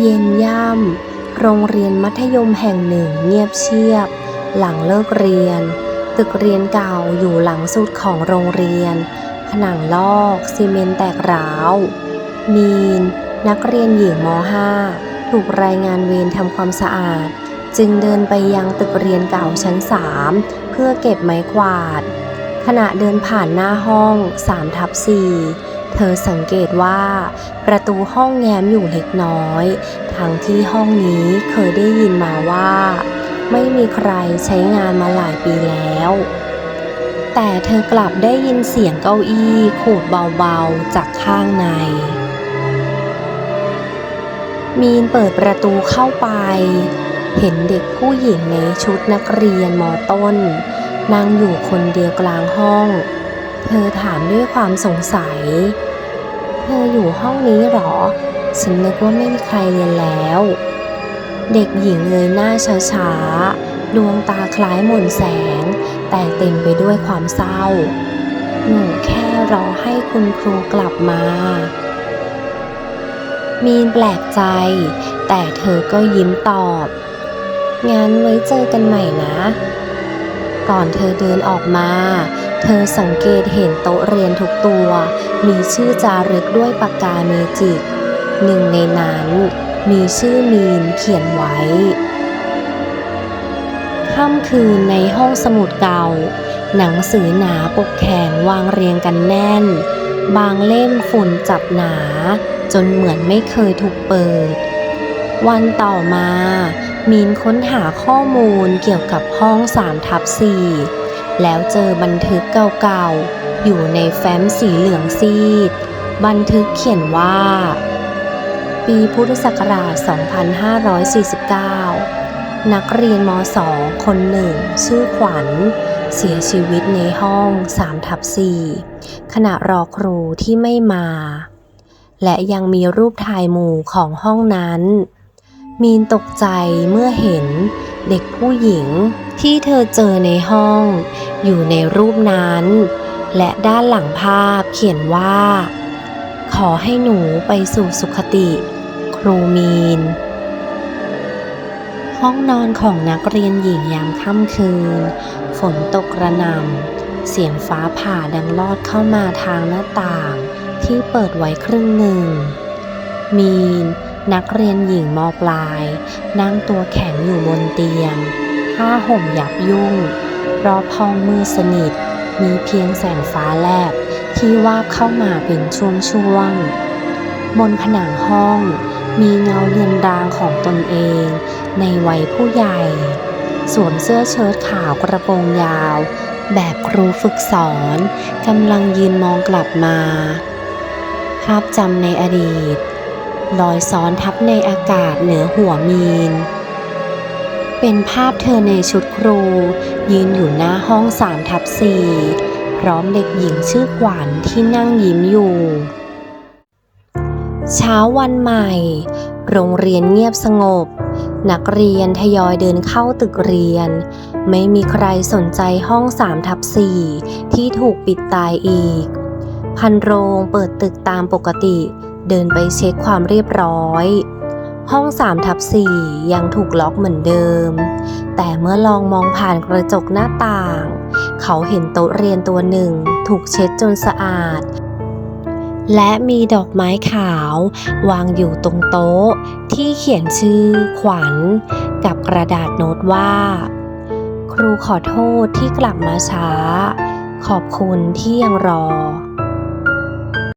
เย็นย่ำ โรงเรียนมัธยมแห่งหนึ่งเงียบเชียบ หลังเลิกเรียน ตึกเรียนเก่าอยู่หลังสุดของโรงเรียน ผนังลอกซีเมนต์แตกร้าว มีน นักเรียนหญิงม .5 ถูกรายงานเวรทำความสะอาด จึงเดินไปยังตึกเรียนเก่าชั้น 3 เพื่อเก็บไม้กวาด ขณะเดินผ่านหน้าห้อง3ทับ4 เธอสังเกตว่า ประตูห้องแง้มอยู่เล็กน้อย ทั้งที่ห้องนี้เคยได้ยินมาว่า ไม่มีใครใช้งานมาหลายปีแล้ว แต่เธอกลับได้ยินเสียงเก้าอี้ขูดเบาๆจากข้างในมีนเปิดประตูเข้าไป เห็นเด็กผู้หญิงในชุดนักเรียนมอต้น นั่งอยู่คนเดียวกลางห้อง เธอถามด้วยความสงสัย เธออยู่ห้องนี้หรอ ฉันนึกว่าไม่มีใครเรียนแล้ว เด็กหญิงเงยหน้าช้าๆ ดวงตาคล้ายหม่นแสง แต่เต็มไปด้วยความเศร้า หนูแค่รอให้คุณครูกลับมา มีนแปลกใจ แต่เธอก็ยิ้มตอบ งั้นไว้เจอกันใหม่นะ ก่อนเธอเดินออกมา เธอสังเกตเห็นโต๊ะเรียนทุกตัว มีชื่อจารึกด้วยปากกาเมจิก หนึ่งในนั้นมีชื่อมีนเขียนไว้ค่ำคืนในห้องสมุดเก่า หนังสือหนาปกแข็งวางเรียงกันแน่น บางเล่มฝุ่นจับหนา จนเหมือนไม่เคยถูกเปิด วันต่อมา มีนค้นหาข้อมูลเกี่ยวกับห้อง3ทับ4 แล้วเจอบันทึกเก่าๆ อยู่ในแฟ้มสีเหลืองซีด บันทึกเขียนว่า ปีพุทธศักราช 2549 นักเรียนม .2 คนหนึ่ง ชื่อขวัญ เสียชีวิตในห้อง3ทับ4ขณะรอครูที่ไม่มา และยังมีรูปถ่ายหมู่ของห้องนั้น มีนตกใจเมื่อเห็น เด็กผู้หญิงที่เธอเจอในห้อง อยู่ในรูปนั้น และด้านหลังภาพเขียนว่า ขอให้หนูไปสู่สุขติ ครูมีน ห้องนอนของนักเรียนหญิงยามค่ำคืน ฝนตกกระหน่ำเสียงฟ้าผ่าดังลอดเข้ามาทางหน้าต่าง ที่เปิดไว้ครึ่งหนึ่ง มีน นักเรียนหญิงมปลาย นั่งตัวแข็งอยู่บนเตียงผ้าห่มยับยุ่ง รอบห้องมืดสนิท มีเพียงแสงฟ้าแลบที่วาบเข้ามาเป็นช่วงๆบนผนังห้อง มีเงาเลือนรางของตนเอง ในวัยผู้ใหญ่ สวมเสื้อเชิ้ตขาวกระโปรงยาว แบบครูฝึกสอนกำลังยืนมองกลับมา ภาพจำในอดีต ลอยซ้อนทับในอากาศเหนือหัวมีน เป็นภาพเธอในชุดครู ยืนอยู่หน้าห้องสามทับสี่พร้อมเด็กหญิงชื่อขวัญที่นั่งยิ้มอยู่ เช้าวันใหม่ โรงเรียนเงียบสงบ นักเรียนทยอยเดินเข้าตึกเรียน ไม่มีใครสนใจห้อง3ทับ4ที่ถูกปิดตายอีก พันโรงเปิดตึกตามปกติ เดินไปเช็คความเรียบร้อย ห้อง3ทับ4ยังถูกล็อกเหมือนเดิม แต่เมื่อลองมองผ่านกระจกหน้าต่าง เขาเห็นโต๊ะเรียนตัวหนึ่ง ถูกเช็ดจนสะอาด และมีดอกไม้ขาว วางอยู่ตรงโต๊ะ ที่เขียนชื่อขวัญ กับกระดาษโน้ตว่า ครูขอโทษที่กลับมาช้า ขอบคุณที่ยังรอ